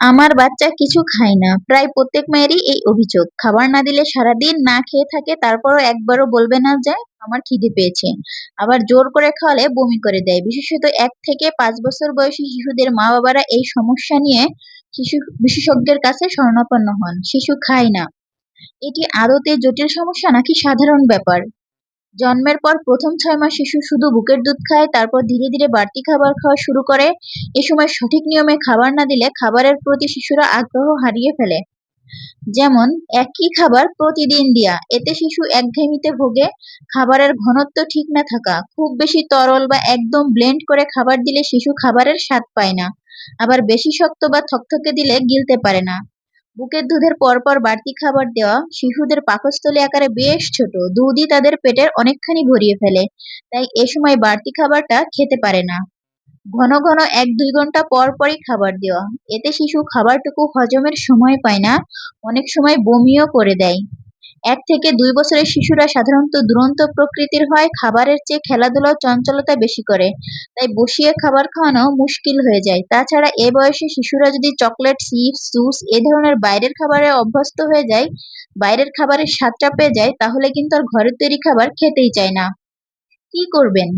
আমার বাচ্চা কিছু খায় না। প্রায় প্রত্যেক মেয়েরই এই অভিযোগ। খাবার না দিলে সারাদিন না খেয়ে থাকে, তারপরও একবারও বলবে না যে আমার খিদে পেয়েছে। আবার জোর করে খাওয়ালে বমি করে দেয়। বিশেষত এক থেকে পাঁচ বছর বয়সী শিশুদের মা বাবারা এই সমস্যা নিয়ে শিশু বিশেষজ্ঞের কাছে শরণাপন্ন হন। শিশু খায় না। এটি আদতে জটিল সমস্যা নাকি সাধারণ ব্যাপার? জন্মের পর প্রথম ছয় মাস শিশু শুধু বুকের দুধ খায়, তারপর ধীরে ধীরে বাড়তি খাবার খাওয়া শুরু করে। এ সময় সঠিক নিয়মে খাবার না দিলে খাবারের প্রতি শিশুরা আগ্রহ হারিয়ে ফেলে। যেমন, একই খাবার প্রতিদিন দিয়া, এতে শিশু একঘেয়েমিতে ভোগে, খাবারের ঘনত্ব ঠিক না থাকা, খুব বেশি তরল বা একদম ব্লেন্ড করে খাবার দিলে শিশু খাবারের স্বাদ পায় না, আবার বেশি শক্ত বা থকথকে দিলে গিলতে পারে না। বুকের দুধের পরপর বাড়তি খাবার দেওয়া, শিশুদের পাকস্থলী আকারে বেশ ছোট, দুধই তাদের পেটের অনেকখানি ভরিয়ে ফেলে। তাই এ সময় বাড়তি খাবারটা খেতে পারে না। ঘন ঘন এক দুই ঘণ্টা পর পরই খাবার দেওয়া। এতে শিশু খাবারটুকু হজমের সময় পায় না, অনেক সময় বমিও করে দেয়। এক থেকে দুই বছরের শিশুরা সাধারণত দুরন্ত প্রকৃতির হয়, খাবারের চেয়ে খেলাধুলা চঞ্চলতা বেশি করে। তাই বসিয়ে খাবার খাওয়ানো মুশকিল হয়ে যায়। তাছাড়া এ বয়সে শিশুরা যদি চকলেট, চিপস, জুস এ ধরনের বাইরের খাবারে অভ্যস্ত হয়ে যায়, বাইরের খাবারের স্বাদটা পেয়ে যায়, তাহলে কিন্তু আর ঘরের তৈরি খাবার খেতেই চায় না। কি করবেন?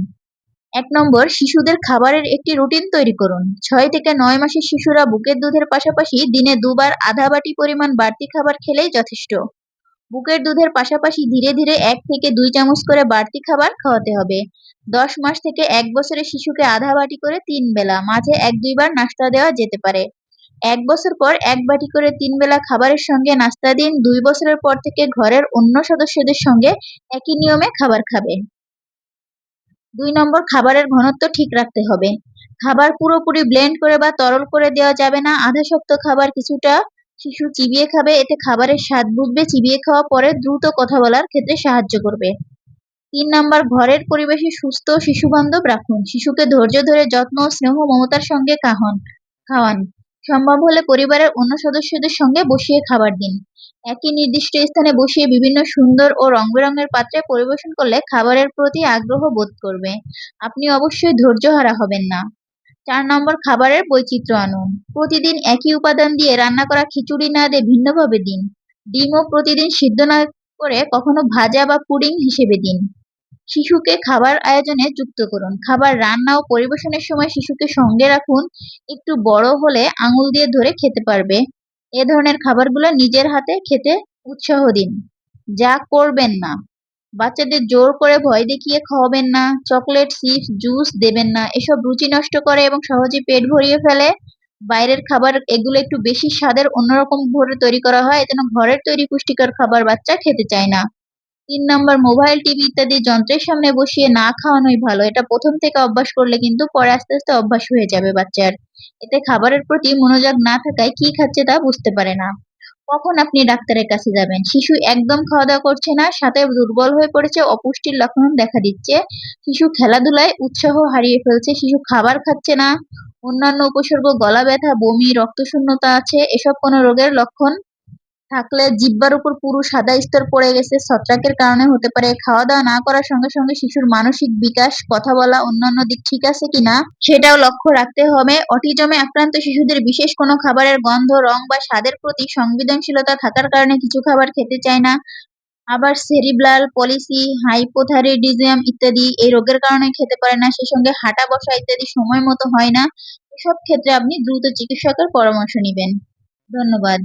এক নম্বর, শিশুদের খাবারের একটি রুটিন তৈরি করুন। ছয় থেকে নয় মাসের শিশুরা বুকের দুধের পাশাপাশি দিনে দুবার আধা বাটি পরিমাণ বাড়তি খাবার খেলেই যথেষ্ট। বুকের দুধের পাশাপাশি ধীরে ধীরে এক থেকে দুই চামচ করে বাড়তি খাবার খাওয়াতে হবে। দশ মাস থেকে এক বছরের শিশুকে আধা বাটি করে তিন বেলা, মাঝে এক দুইবার নাস্তা দেওয়া যেতে পারে। এক বছর পর এক বাটি করে তিন বেলা খাবারের সঙ্গে নাস্তা দিন, দুই বছরের পর থেকে ঘরের অন্য সদস্যদের সঙ্গে একই নিয়মে খাবার খাবে। দুই নম্বর, খাবারের ঘনত্ব ঠিক রাখতে হবে। খাবার পুরোপুরি ব্লেন্ড করে বা তরল করে দেওয়া যাবে না, আধা শক্ত খাবার কিছুটা শিশু চিবিয়ে খাবে, এতে খাবারের স্বাদ বুঝবে, চিবিয়ে খাওয়া পরে দ্রুত কথা বলার ক্ষেত্রে সাহায্য করবে। তিন নম্বর, ঘরের পরিবেশে সুস্থ শিশু বান্ধব রাখুন। শিশুকে ধৈর্য ধরে যত্ন স্নেহ মমতার সঙ্গে খাওয়ান খাওয়ান। সম্ভব হলে পরিবারের অন্য সদস্যদের সঙ্গে বসিয়ে খাবার দিন। একই নির্দিষ্ট স্থানে বসিয়ে বিভিন্ন সুন্দর ও রং বেরঙের পাত্রে পরিবেশন করলে খাবারের প্রতি আগ্রহ বোধ করবে। আপনি অবশ্যই ধৈর্যহারা হবেন না। চার নম্বর খাবারের বৈচিত্র্য আনুন। প্রতিদিন একই উপাদান দিয়ে রান্না করা খিচুড়ি না দিয়ে ভিন্নভাবে দিন। ডিমও প্রতিদিন সিদ্ধ না করে কখনো ভাজা বা পুডিং হিসেবে দিন। শিশুকে খাবার আয়োজনে যুক্ত করুন। খাবার রান্না ও পরিবেশনের সময় শিশুকে সঙ্গে রাখুন। একটু বড় হলে আঙুল দিয়ে ধরে খেতে পারবে। এ ধরনের খাবারগুলো নিজের হাতে খেতে উৎসাহ দিন। যা করবেন না। বাচ্চাদের জোর করে ভয় দেখিয়ে খাওয়াবেন না, চকলেট, চিপস, জুস দেবেন না, এসব রুচি নষ্ট করে এবং সহজে পেট ভরিয়ে ফেলে। বাইরের খাবার এগুলো একটু বেশি স্বাদের, অন্যরকম ভরে তৈরি করা হয়, যেন ঘরের তৈরি পুষ্টিকর খাবার বাচ্চা খেতে চায় না। তিন নম্বর, মোবাইল, টিভি ইত্যাদি যন্ত্রের সামনে বসিয়ে না খাওয়ানোই ভালো। এটা প্রথম থেকে অভ্যাস করলে কিন্তু পরে আস্তে আস্তে অভ্যাস হয়ে যাবে বাচ্চার। এতে খাবারের প্রতি মনোযোগ না থাকায় কি খাচ্ছে তা বুঝতে পারে না। কখন আপনি ডাক্তারের কাছে যাবেন? শিশু একদম খাওয়া দাওয়া করছে না, সাথে দুর্বল হয়ে পড়েছে, অপুষ্টির লক্ষণ দেখা দিচ্ছে। শিশু খেলাধুলায় উৎসাহ হারিয়ে ফেলছে, শিশু খাবার খাচ্ছে না। অন্যান্য উপসর্গ, গলা ব্যথা, বমি, রক্তশূন্যতা আছে, এসব কোনো রোগের লক্ষণ থাকলে জিহ্বার উপর পুরো সাদা স্তর পড়ে গেছে। ছত্রাকের কারণে হতে পারে খাওয়া দাওয়া না করার সঙ্গে সঙ্গে শিশুর মানসিক বিকাশ, কথা বলা, অন্যান্য দিক ঠিক আছে কিনা সেটাও লক্ষ্য রাখতে হবে। অটিজমে আক্রান্ত শিশুদের বিশেষ কোনো খাবারের গন্ধ, রং বা স্বাদের প্রতি সংবেদনশীলতা থাকার কারণে কিছু খাবার খেতে চায় না। আবার সেরিব্রাল পলিসি হাইপোথাইরয়েডিজম ইত্যাদি এই রোগের কারণে খেতে পারে না। সে সঙ্গে হাঁটা, বসা ইত্যাদি সময় মতো হয় না। এসব ক্ষেত্রে আপনি দ্রুত চিকিৎসকের পরামর্শ নেবেন। ধন্যবাদ।